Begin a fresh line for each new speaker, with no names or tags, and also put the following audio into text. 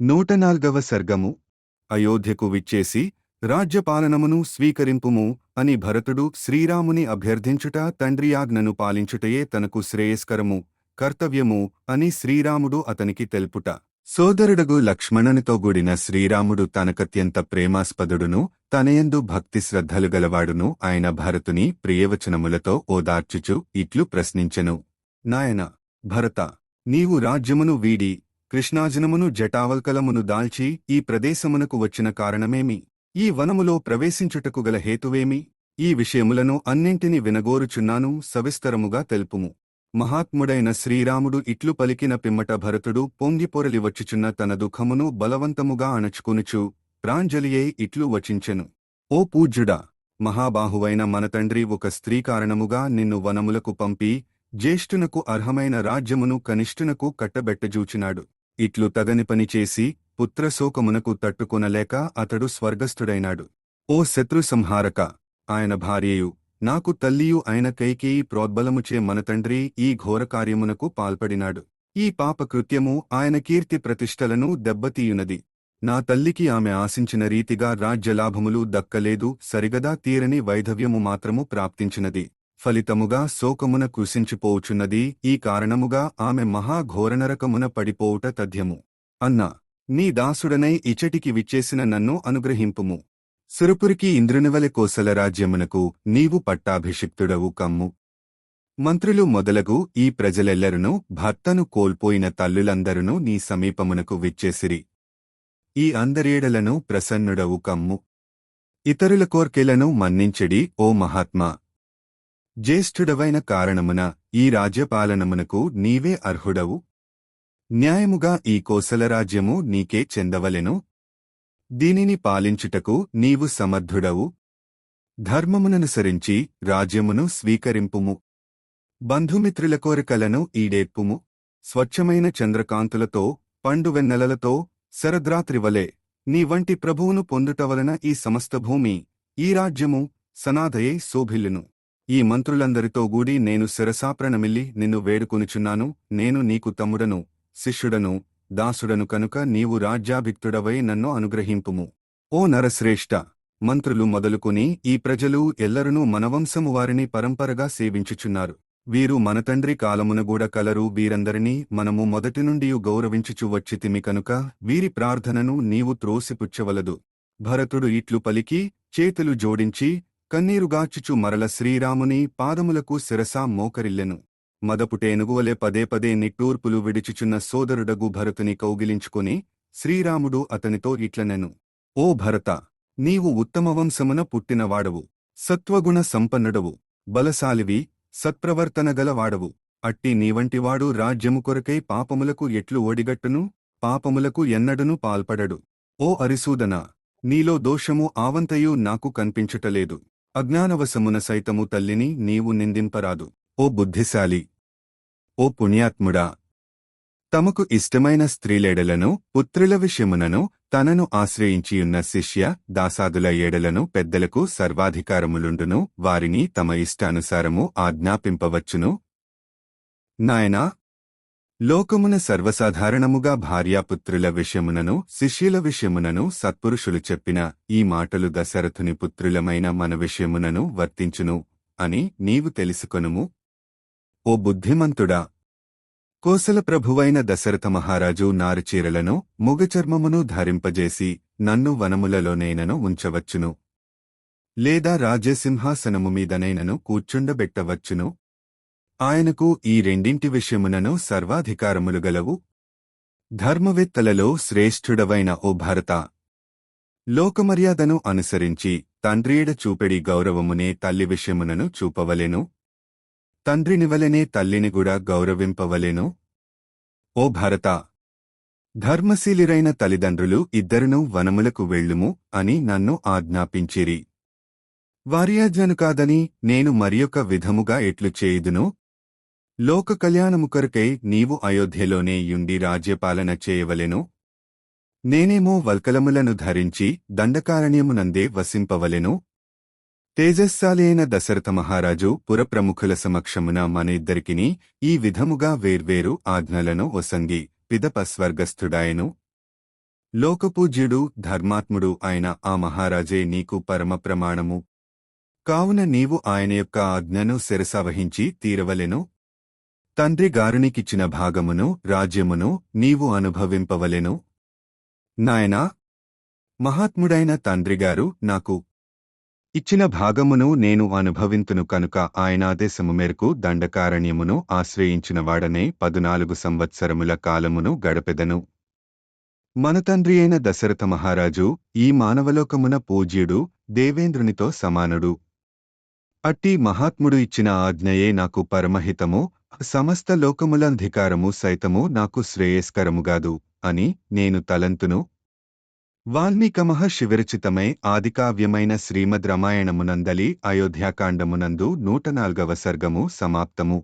నూట నాల్గవ సర్గము. అయోధ్యకు విచ్చేసి రాజ్యపాలనమును స్వీకరింపుము అని భరతుడు శ్రీరాముని అభ్యర్థించుట తండ్రి ఆజ్ఞను పాలించుటయే తనకు శ్రేయస్కరము కర్తవ్యము అని శ్రీరాముడు అతనికి తెలుపుట. సోదరుడగు లక్ష్మణునితో గూడిన శ్రీరాముడు తనకత్యంత ప్రేమాస్పదుడును తనయందు భక్తి శ్రద్ధలు గలవాడును ఆయన భరతుని ప్రియవచనములతో ఓదార్చుచు ఇట్లు ప్రశ్నించెను. నాయన భరత నీవు రాజ్యమును వీడి కృష్ణాజనమును జటావల్కలమును దాల్చి ఈ ప్రదేశమునకు వచ్చిన కారణమేమి? ఈ వనములో ప్రవేశించుటకు గల హేతువేమి? ఈ విషయములను అన్నింటిని వినగోరుచున్నాను సవిస్తరముగా తెలుపుము. మహాత్ముడైన శ్రీరాముడు ఇట్లు పలికిన పిమ్మట భరతుడు పొంగిపొరలి వచ్చుచున్న తన దుఃఖమును బలవంతముగా అణచుకునుచు ప్రాంజలియే ఇట్లు వచించెను. ఓ పూజ్యుడా! మహాబాహువైన మన తండ్రి ఒక స్త్రీ కారణముగా నిన్ను వనములకు పంపి జ్యేష్ఠునకు అర్హమైన రాజ్యమును కనిష్ఠునకు కట్టబెట్టజూచినాడు. ఇట్లు తగని పని చేసి పుత్రశోకమునకు తట్టుకొనలేక అతడు స్వర్గస్థుడైనాడు. ఓ శత్రు సంహారక ఆయన భార్యయు నాకు తల్లియు అయిన కైకేయి ప్రోద్బలముచే మన తండ్రి ఈ ఘోరకార్యమునకు పాల్పడినాడు. ఈ పాపకృత్యము ఆయన కీర్తి ప్రతిష్టలను దెబ్బతీయునది. నా తల్లికి ఆమె ఆశించిన రీతిగా రాజ్యలాభములు దక్కలేదు సరిగదా తీరని వైధవ్యము మాత్రము ప్రాప్తించినది. ఫలితముగా శోకమున కృషించిపోవుచున్నది ఈ కారణముగా ఆమె మహాఘోరనరకమున పడిపోవుట తథ్యము. అన్నా నీ దాసుడనై ఇచటికి విచ్చేసిన నన్ను అనుగ్రహింపుము. సురపురికి ఇంద్రునివలె కోసల రాజ్యమునకు నీవు పట్టాభిషిక్తుడవు కమ్ము. మంత్రులు మొదలగు ఈ ప్రజలెల్లరునూ భర్తను కోల్పోయిన తల్లులందరునూ నీ సమీపమునకు విచ్చేసిరి. ఈ అందరేడలను ప్రసన్నుడవు కమ్ము. ఇతరుల కోర్కెలను మన్నించెడి ఓ మహాత్మా! జ్యేష్ఠుడవైన కారణమున ఈ రాజ్యపాలనమునకు నీవే అర్హుడవు. న్యాయముగా ఈ కోసలరాజ్యము నీకే చెందవలెను. దీనిని పాలించుటకు నీవు సమర్థుడవు. ధర్మముననుసరించి రాజ్యమును స్వీకరింపుము. బంధుమిత్రుల కోరికలను ఈడేర్పుము. స్వచ్ఛమైన చంద్రకాంతులతో పండువెన్నెలలతో శరద్రాత్రివలే నీ వంటి ప్రభువును పొందుటవలన ఈ సమస్త భూమి ఈ రాజ్యము సనాథయే శోభిల్లును. ఈ మంత్రులందరితో గూడి నేను శిరసాప్రణమిల్లి నిన్ను వేడుకొనుచున్నాను నేను నీకు తమ్ముడను శిష్యుడను దాసుడను కనుక నీవు రాజ్యాభిక్తుడవై నన్ను అనుగ్రహింపుము. ఓ నరశ్రేష్ఠ మంత్రులు మొదలుకొని ఈ ప్రజలు ఎల్లరునూ మనవంశము వారిని పరంపరగా సేవించుచున్నారు. వీరు మన తండ్రి కాలమునగూడ కలరు వీరందరినీ మనము మొదటి నుండి గౌరవించుచు వచ్చితిమి కనుక వీరి ప్రార్థనను నీవు త్రోసిపుచ్చవలదు. భరతుడు ఇట్లు పలికి చేతులు జోడించి కన్నీరుగాచుచు మరల శ్రీరాముని పాదములకు శిరసా మోకరిల్లెను. మదపుటేనుగువలే పదే పదే నిట్టూర్పులు విడిచుచున్న సోదరుడగు భరతుని కౌగిలించుకుని శ్రీరాముడు అతనితో ఇట్లనెను. ఓ భరత నీవు ఉత్తమవంశమున పుట్టినవాడవు. సత్వగుణ సంపన్నుడవు. బలశాలివి సత్ప్రవర్తనగలవాడవు. అట్టి నీవంటివాడు రాజ్యము కొరకై పాపములకు ఎట్లు ఓడిగట్టును పాపములకు ఎన్నడను పాల్పడడు. ఓ అరిసూదన నీలో దోషము ఆవంతయు నాకు కనిపించుటలేదు. అజ్ఞానవశమున సైతము తల్లిని నీవు నిందింపరాదు. ఓ బుద్ధిశాలి. ఓ పుణ్యాత్ముడా. తమకు ఇష్టమైన స్త్రీలేడలను పుత్రుల విషయమునను తనను ఆశ్రయించియున్న శిష్య దాసాదుల ఏడలను పెద్దలకు సర్వాధికారములుండును వారిని తమ ఇష్టానుసారము ఆజ్ఞాపింపవచ్చును. నాయనా లోకమున సర్వసాధారణముగా భార్యాపుత్రుల విషయమునను శిష్యుల విషయమునను సత్పురుషులు చెప్పిన ఈ మాటలు దశరథుని పుత్రులమైన మన విషయమునను వర్తించును అని నీవు తెలుసుకొనుము. ఓ బుద్ధిమంతుడా! కోసల ప్రభువైన దశరథ మహారాజు నారుచీరలను ముగచర్మమును ధరింపజేసి నన్ను వనములలోనైనను ఉంచవచ్చును. లేదా రాజ్యసింహాసనము మీదనైనను కూర్చుండబెట్టవచ్చును. ఆయనకు ఈ రెండింటి విషయమునను సర్వాధికారములు గలవు. ధర్మవేత్తలలో శ్రేష్ఠుడవైన ఓ భరత. లోకమర్యాదను అనుసరించి తండ్రియడ చూపెడి గౌరవమునే తల్లి విషయమునను చూపవలెను. తండ్రినివలనే తల్లిని కూడా గౌరవింపవలెను. ఓ భరత! ధర్మశీలిరైన తల్లిదండ్రులు ఇద్దరునూ వనములకు వెళ్ళుము అని నన్ను ఆజ్ఞాపించిరి. వార్యాజ్ఞను కాదని నేను మరియొక విధముగా ఎట్లు చేయుదును? లోక కళ్యాణము కొరకై నీవు అయోధ్యలోనే యుండి రాజ్యపాలన చేయవలెను? నేనేమో వల్కలములను ధరించి దండకారణ్యమునందే వసింపవలెను? తేజస్సాలైన దశరథ మహారాజు పురప్రముఖుల సమక్షమున మన ఇద్దరికిని ఈ విధముగా వేర్వేరు ఆజ్ఞలను ఒసంగి పిదప స్వర్గస్థుడాయను లోకపూజ్యుడు ధర్మాత్ముడు అయిన ఆ మహారాజే నీకు పరమ ప్రమాణము. కావున నీవు ఆయన యొక్క ఆజ్ఞను శిరసవహించి తీరవలెను? తండ్రి గారునికిచ్చిన భాగమును రాజ్యమును నీవు అనుభవింపవలెను. నాయనా మహాత్ముడైన తండ్రిగారు నాకు ఇచ్చిన భాగమును నేను అనుభవింతును కనుక ఆయనాదేశము మేరకు దండకారణ్యమును ఆశ్రయించిన వాడనే పదునాలుగు సంవత్సరముల కాలమును గడపెదను. మన తండ్రి అయిన దశరథ మహారాజు ఈ మానవలోకమున పూజ్యుడు దేవేంద్రునితో సమానుడు. అట్టి మహాత్ముడు ఇచ్చిన ఆజ్ఞయే నాకు పరమహితము సమస్త లోకములంధికారము సైతము నాకు శ్రేయస్కరముగాదు అని నేను తలంతును. వాల్మీకమహ శివరచితమై ఆదికావ్యమైన శ్రీమద్ రామాయణమునందలి అయోధ్యాకాండమునందు నూట నాల్గవ సర్గము సమాప్తము.